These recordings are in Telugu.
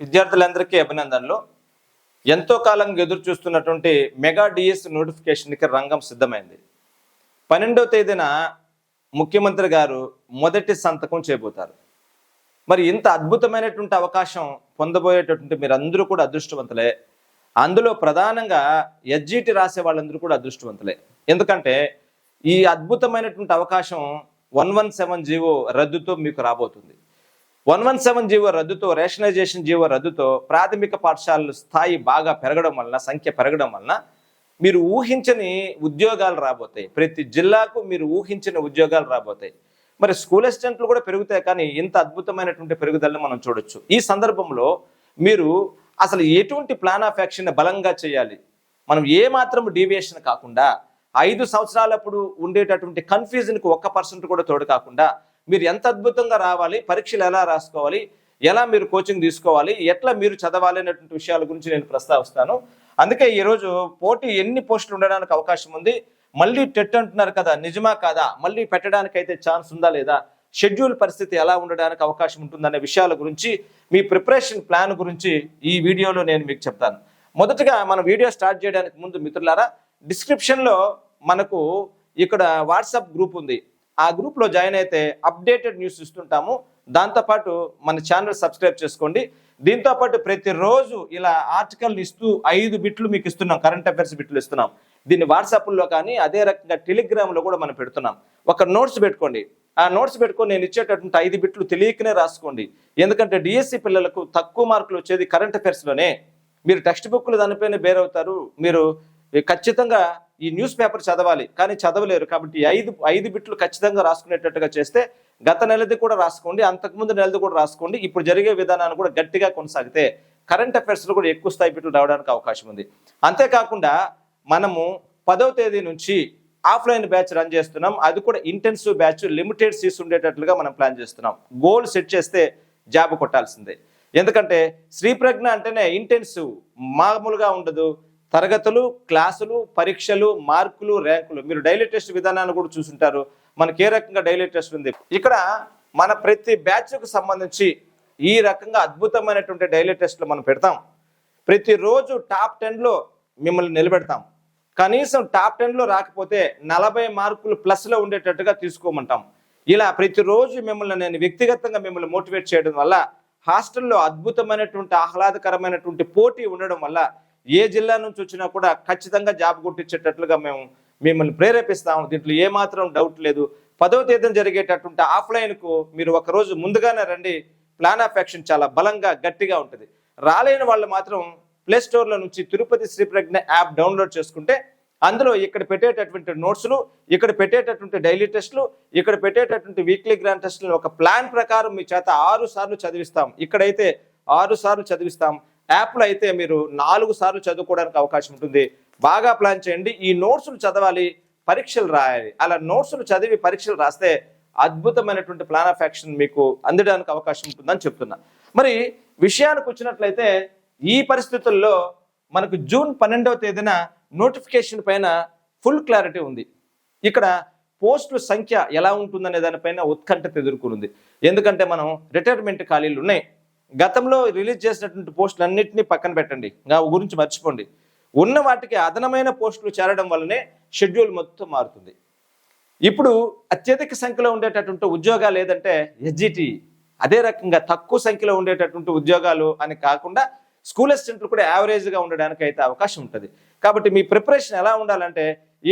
విద్యార్థులందరికీ అభినందనలు. ఎంతో కాలంగా ఎదురు చూస్తున్నటువంటి మెగా డిఎస్ నోటిఫికేషన్కి రంగం సిద్ధమైంది. పన్నెండవ తేదీన ముఖ్యమంత్రి గారు మొదటి సంతకం చేయబోతారు. మరి ఇంత అద్భుతమైనటువంటి అవకాశం పొందబోయేటటువంటి మీరందరూ కూడా అదృష్టవంతులే. అందులో ప్రధానంగా ఎస్జిటి రాసే వాళ్ళందరూ కూడా అదృష్టవంతులే. ఎందుకంటే ఈ అద్భుతమైనటువంటి అవకాశం వన్ వన్ సెవెన్ జీవో రద్దుతో మీకు రాబోతుంది. వన్ వన్ సెవెన్ జీవో రద్దుతో రేషనైజేషన్ జీవో రద్దుతో ప్రాథమిక పాఠశాలల స్థాయి బాగా పెరగడం వలన సంఖ్య పెరగడం వలన మీరు ఊహించని ఉద్యోగాలు రాబోతాయి. ప్రతి జిల్లాకు మీరు ఊహించిన ఉద్యోగాలు రాబోతాయి. మరి స్కూల్ అసిస్టెంట్లు కూడా పెరుగుతాయి కానీ ఇంత అద్భుతమైనటువంటి పెరుగుదలను మనం చూడొచ్చు. ఈ సందర్భంలో మీరు అసలు ఎటువంటి ప్లాన్ ఆఫ్ యాక్షన్ బలంగా చేయాలి? మనం ఏ మాత్రం డీవియేషన్ కాకుండా ఐదు సంవత్సరాలప్పుడు ఉండేటటువంటి కన్ఫ్యూజన్కి ఒక్క పర్సెంట్ కూడా తోడు కాకుండా మీరు ఎంత అద్భుతంగా రావాలి పరీక్షలు ఎలా రాసుకోవాలి ఎలా మీరు కోచింగ్ తీసుకోవాలి ఎట్లా మీరు చదవాలి అనేటువంటి విషయాల గురించి నేను ప్రస్తావిస్తాను. అందుకే ఈరోజు పోటీ ఎన్ని పోస్టులు ఉండడానికి అవకాశం ఉంది మళ్ళీ టెట్ అంటున్నారు కదా నిజమా కాదా మళ్ళీ పెట్టడానికి అయితే ఛాన్స్ ఉందా లేదా షెడ్యూల్ పరిస్థితి ఎలా ఉండడానికి అవకాశం ఉంటుందనే విషయాల గురించి మీ ప్రిపరేషన్ ప్లాన్ గురించి ఈ వీడియోలో నేను మీకు చెప్తాను. మొదటగా మన వీడియో స్టార్ట్ చేయడానికి ముందు మిత్రులారా డిస్క్రిప్షన్లో మనకు ఇక్కడ వాట్సాప్ గ్రూప్ ఉంది. ఆ గ్రూప్లో జాయిన్ అయితే అప్డేటెడ్ న్యూస్ ఇస్తుంటాము. దాంతోపాటు మన ఛానల్ సబ్స్క్రైబ్ చేసుకోండి. దీంతో పాటు ప్రతిరోజు ఇలా ఆర్టికల్ ఇస్తూ ఐదు బిట్లు మీకు ఇస్తున్నాం. కరెంట్ అఫైర్స్ బిట్లు ఇస్తున్నాం. దీన్ని వాట్సాప్లో కానీ అదే రకంగా టెలిగ్రామ్లో కూడా మనం పెడుతున్నాం. ఒక నోట్స్ పెట్టుకోండి. ఆ నోట్స్ పెట్టుకొని నేను ఇచ్చేటటువంటి ఐదు బిట్లు తెలియకనే రాసుకోండి. ఎందుకంటే డిఎస్సి పిల్లలకు తక్కువ మార్కులు వచ్చేది కరెంట్ అఫైర్స్లోనే. మీరు టెక్స్ట్ బుక్లు దానిపైన బేరవుతారు. మీరు ఖచ్చితంగా ఈ న్యూస్ పేపర్ చదవాలి కానీ చదవలేరు కాబట్టి ఐదు ఐదు బిట్లు ఖచ్చితంగా రాసుకునేటట్టుగా చేస్తే గత నెలది కూడా రాసుకోండి అంతకుముందు నెలది కూడా రాసుకోండి ఇప్పుడు జరిగే విధానాన్ని కూడా గట్టిగా కొనసాగితే కరెంట్ అఫైర్స్లో కూడా ఎక్కువ స్థాయి బిట్లు రావడానికి అవకాశం ఉంది. అంతేకాకుండా మనము పదవ తేదీ నుంచి ఆఫ్లైన్ బ్యాచ్ రన్ చేస్తున్నాం అది కూడా ఇంటెన్సివ్ బ్యాచ్ లిమిటెడ్ సీట్స్ ఉండేటట్లుగా మనం ప్లాన్ చేస్తున్నాం. గోల్ సెట్ చేస్తే జాబ్ కొట్టాల్సిందే. ఎందుకంటే శ్రీ ప్రజ్ఞ అంటేనే ఇంటెన్సివ్ మామూలుగా ఉండదు తరగతులు క్లాసులు పరీక్షలు మార్కులు ర్యాంకులు. మీరు డైలీ టెస్ట్ విధానాన్ని కూడా చూసుంటారు. మనకి ఏ రకంగా డైలీ టెస్ట్ ఉంది? ఇక్కడ మన ప్రతి బ్యాచ్కు సంబంధించి ఈ రకంగా అద్భుతమైనటువంటి డైలీ టెస్ట్లు మనం పెడతాం. ప్రతిరోజు టాప్ టెన్లో మిమ్మల్ని నిలబెడతాం. కనీసం టాప్ టెన్లో రాకపోతే నలభై మార్కులు ప్లస్లో ఉండేటట్టుగా తీసుకోమంటాం. ఇలా ప్రతిరోజు మిమ్మల్ని నేను వ్యక్తిగతంగా మిమ్మల్ని మోటివేట్ చేయడం వల్ల హాస్టల్లో అద్భుతమైనటువంటి ఆహ్లాదకరమైనటువంటి పోటీ ఉండడం వల్ల ఏ జిల్లా నుంచి వచ్చినా కూడా ఖచ్చితంగా జాబ్ కొట్టించేటట్లుగా మేము మిమ్మల్ని ప్రేరేపిస్తాము దీంట్లో ఏమాత్రం డౌట్ లేదు. పదవ తేదీన జరిగేటటువంటి ఆఫ్లైన్కు మీరు ఒకరోజు ముందుగానే రండి. ప్లాన్ ఆఫ్ యాక్షన్ చాలా బలంగా గట్టిగా ఉంటుంది. రాలేని వాళ్ళు మాత్రం ప్లే స్టోర్లో నుంచి తిరుపతి శ్రీ ప్రజ్ఞ యాప్ డౌన్లోడ్ చేసుకుంటే అందులో ఇక్కడ పెట్టేటటువంటి నోట్స్లు ఇక్కడ పెట్టేటటువంటి డైలీ టెస్టులు ఇక్కడ పెట్టేటటువంటి వీక్లీ గ్రాండ్ టెస్టులు ఒక ప్లాన్ ప్రకారం మీ చేత ఆరు సార్లు చదివిస్తాం. ఇక్కడైతే ఆరు సార్లు చదివిస్తాం. యాప్లో అయితే మీరు నాలుగు సార్లు చదువుకోవడానికి అవకాశం ఉంటుంది. బాగా ప్లాన్ చేయండి. ఈ నోట్స్లు చదవాలి పరీక్షలు రాయాలి. అలా నోట్స్లు చదివి పరీక్షలు రాస్తే అద్భుతమైనటువంటి ప్లాన్ ఆఫ్ యాక్షన్ మీకు అందడానికి అవకాశం ఉంటుందని చెప్తున్నా. మరి విషయానికి వచ్చినట్లయితే ఈ పరిస్థితుల్లో మనకు జూన్ పన్నెండవ తేదీన నోటిఫికేషన్ పైన ఫుల్ క్లారిటీ ఉంది. ఇక్కడ పోస్టుల సంఖ్య ఎలా ఉంటుందనే దానిపైన ఉత్కంఠత ఎదుర్కొంది ఎందుకంటే మనం రిటైర్మెంట్ ఖాళీలు ఉన్నాయి. గతంలో రిలీజ్ చేసినటువంటి పోస్టులు అన్నింటినీ పక్కన పెట్టండి. గురించి మర్చిపోండి. ఉన్న వాటికి అదనమైన పోస్టులు చేరడం వల్లనే షెడ్యూల్ మొత్తం మారుతుంది. ఇప్పుడు అత్యధిక సంఖ్యలో ఉండేటటువంటి ఉద్యోగాలు ఏదంటే ఎస్జిటి అదే రకంగా తక్కువ సంఖ్యలో ఉండేటటువంటి ఉద్యోగాలు అని కాకుండా స్కూల్ అసిస్టెంట్లు కూడా యావరేజ్గా ఉండడానికి అయితే అవకాశం ఉంటుంది. కాబట్టి మీ ప్రిపరేషన్ ఎలా ఉండాలంటే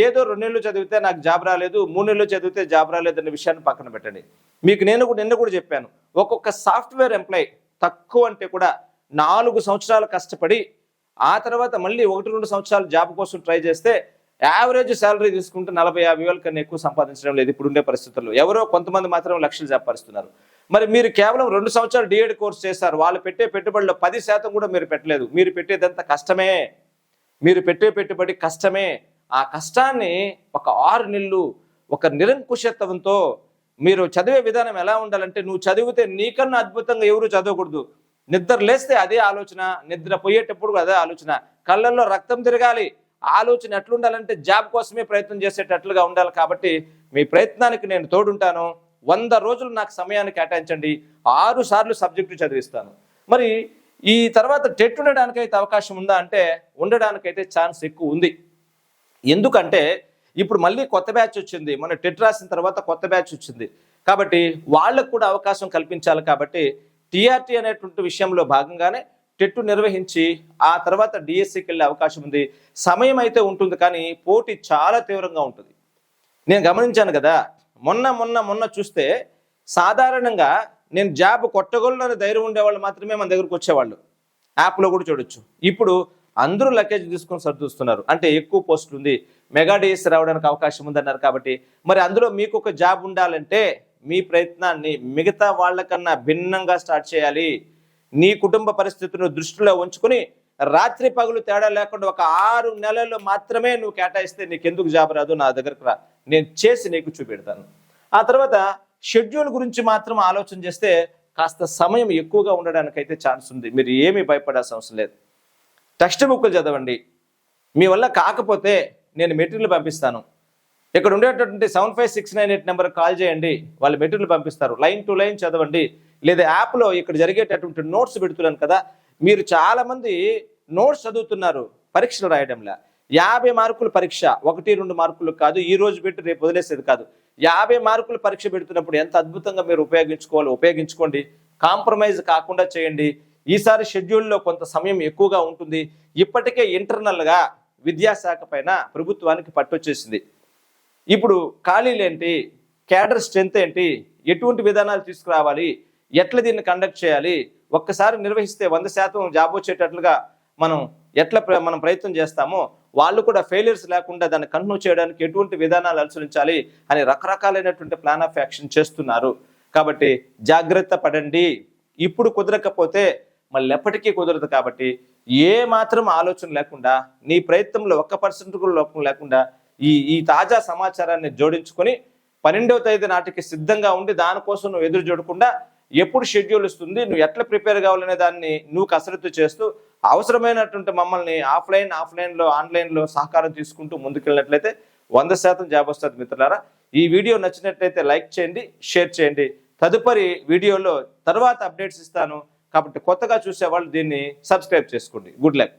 ఏదో రెండు నెలలు చదివితే నాకు జాబ్ రాలేదు మూడు నెలలు చదివితే జాబ్ రాలేదు అనే విషయాన్ని పక్కన పెట్టండి. మీకు నేను కూడా నిన్న కూడా చెప్పాను. ఒక్కొక్క సాఫ్ట్వేర్ ఎంప్లాయీ తక్కువ అంటే కూడా నాలుగు సంవత్సరాలు కష్టపడి ఆ తర్వాత మళ్ళీ ఒకటి రెండు సంవత్సరాలు జాబ్ కోసం ట్రై చేస్తే యావరేజ్ శాలరీ తీసుకుంటే నలభై యాభై వేల కన్నా ఎక్కువ సంపాదించడం లేదు ఇప్పుడు ఉండే పరిస్థితుల్లో. ఎవరో కొంతమంది మాత్రం లక్షలు సంపాదిస్తున్నారు. మరి మీరు కేవలం రెండు సంవత్సరాలు డిఎడ్ కోర్స్ చేశారు. వాళ్ళు పెట్టే పెట్టుబడిలో పది శాతం కూడా మీరు పెట్టలేదు. మీరు పెట్టేదంతా కష్టమే. మీరు పెట్టే పెట్టుబడి కష్టమే. ఆ కష్టాన్ని ఒక ఆరు నెలలు ఒక నిరంకుశత్వంతో మీరు చదివే విధానం ఎలా ఉండాలంటే నువ్వు చదివితే నీకన్నా అద్భుతంగా ఎవరు చదవకూడదు. నిద్ర లేస్తే అదే ఆలోచన నిద్ర పోయేటప్పుడు అదే ఆలోచన. కళ్ళల్లో రక్తం తిరగాలి. ఆలోచన ఎట్లుండాలంటే జాబ్ కోసమే ప్రయత్నం చేసేటట్లుగా ఉండాలి కాబట్టి మీ ప్రయత్నానికి నేను తోడుంటాను. వంద రోజులు నాకు సమయాన్ని కేటాయించండి. ఆరు సార్లు సబ్జెక్టు చదివిస్తాను. మరి ఈ తర్వాత టెట్ ఉండడానికైతే అవకాశం ఉందా అంటే ఉండడానికైతే ఛాన్స్ ఎక్కువ ఉంది. ఎందుకంటే ఇప్పుడు మళ్ళీ కొత్త బ్యాచ్ వచ్చింది. మన టెట్ రాసిన తర్వాత కొత్త బ్యాచ్ వచ్చింది. కాబట్టి వాళ్ళకు కూడా అవకాశం కల్పించాలి కాబట్టి టీఆర్టీ అనేటువంటి విషయంలో భాగంగానే టెట్టు నిర్వహించి ఆ తర్వాత డిఎస్సికి వెళ్ళే అవకాశం ఉంది. సమయం అయితే ఉంటుంది కానీ పోటీ చాలా తీవ్రంగా ఉంటుంది. నేను గమనించాను కదా మొన్న మొన్న మొన్న చూస్తే సాధారణంగా నేను జాబ్ కొట్టగలను ధైర్యం ఉండేవాళ్ళు మాత్రమే మన దగ్గరకు వచ్చేవాళ్ళు. యాప్లో కూడా చూడొచ్చు. ఇప్పుడు అందరూ లగేజ్ తీసుకొని సరిదూస్తున్నారు. అంటే ఎక్కువ పోస్టులు ఉంది. మెగా డిఎస్ రావడానికి అవకాశం ఉందన్నారు కాబట్టి మరి అందులో మీకు ఒక జాబ్ ఉండాలంటే మీ ప్రయత్నాన్ని మిగతా వాళ్ళకన్నా భిన్నంగా స్టార్ట్ చేయాలి. నీ కుటుంబ పరిస్థితులను దృష్టిలో ఉంచుకుని రాత్రి పగులు తేడా లేకుండా ఒక ఆరు నెలలు మాత్రమే నువ్వు కేటాయిస్తే నీకు ఎందుకు జాబ్ రాదు నా దగ్గరకు రా. నేను చేసి నీకు చూపెడతాను. ఆ తర్వాత షెడ్యూల్ గురించి మాత్రం ఆలోచన చేస్తే కాస్త సమయం ఎక్కువగా ఉండడానికైతే ఛాన్స్ ఉంది. మీరు ఏమీ భయపడాల్సిన అవసరం లేదు. టెక్స్ట్ బుక్లు చదవండి. మీ వల్ల కాకపోతే నేను మెటీరియల్ పంపిస్తాను. ఇక్కడ ఉండేటటువంటి seven five six nine eight number call చేయండి. వాళ్ళు మెటీరియల్ పంపిస్తారు. లైన్ టు లైన్ చదవండి. లేదా యాప్లో ఇక్కడ జరిగేటటువంటి నోట్స్ పెడుతున్నాను కదా మీరు చాలామంది నోట్స్ చదువుతున్నారు పరీక్షలు రాయడంలా. యాభై మార్కులు పరీక్ష ఒకటి రెండు మార్కులు కాదు ఈ రోజు పెట్టి రేపు వదిలేసేది కాదు. యాభై మార్కులు పరీక్ష పెడుతున్నప్పుడు ఎంత అద్భుతంగా మీరు ఉపయోగించుకోవాలి ఉపయోగించుకోండి. కాంప్రమైజ్ కాకుండా చేయండి. ఈసారి షెడ్యూల్లో కొంత సమయం ఎక్కువగా ఉంటుంది. ఇప్పటికే ఇంటర్నల్గా విద్యాశాఖ పైన ప్రభుత్వానికి పట్టొచ్చేసింది. ఇప్పుడు ఖాళీలు ఏంటి క్యాడర్ స్ట్రెంత్ ఏంటి? ఎటువంటి విధానాలు తీసుకురావాలి? ఎట్లా దీన్ని కండక్ట్ చేయాలి? ఒక్కసారి నిర్వహిస్తే వంద శాతం జాబ్ వచ్చేటట్లుగా మనం ఎట్లా ప్ర- మనం ప్రయత్నం చేస్తామో వాళ్ళు కూడా ఫెయిలియర్స్ లేకుండా దాన్ని కంటిన్యూ చేయడానికి ఎటువంటి విధానాలు అనుసరించాలి అని రకరకాలైనటువంటి ప్లాన్ ఆఫ్ యాక్షన్ చేస్తున్నారు. కాబట్టి జాగ్రత్త పడండి. ఇప్పుడు కుదరకపోతే మళ్ళీ ఎప్పటికీ కుదరదు కాబట్టి ఏ మాత్రం ఆలోచన లేకుండా నీ ప్రయత్నంలో ఒక్క పర్సెంట్ కూడా లోపం లేకుండా ఈ ఈ తాజా సమాచారాన్ని జోడించుకొని పన్నెండవ తేదీ నాటికి సిద్ధంగా ఉండి దానికోసం నువ్వు ఎదురు చూడకుండా ఎప్పుడు షెడ్యూల్ ఇస్తుంది నువ్వు ఎట్లా ప్రిపేర్ కావాలనే దాన్ని నువ్వు కసరత్తు చేస్తూ అవసరమైనటువంటి మమ్మల్ని ఆఫ్లైన్ ఆఫ్లైన్లో ఆన్లైన్లో సహకారం తీసుకుంటూ ముందుకెళ్ళినట్లయితే వంద శాతం జాబ్ వస్తుంది మిత్రులారా. ఈ వీడియో నచ్చినట్లయితే లైక్ చేయండి షేర్ చేయండి. తదుపరి వీడియోలో తర్వాత అప్డేట్స్ ఇస్తాను. కాబట్టి కొత్తగా చూసే వాళ్ళు దీన్ని సబ్స్క్రైబ్ చేసుకోండి. Good luck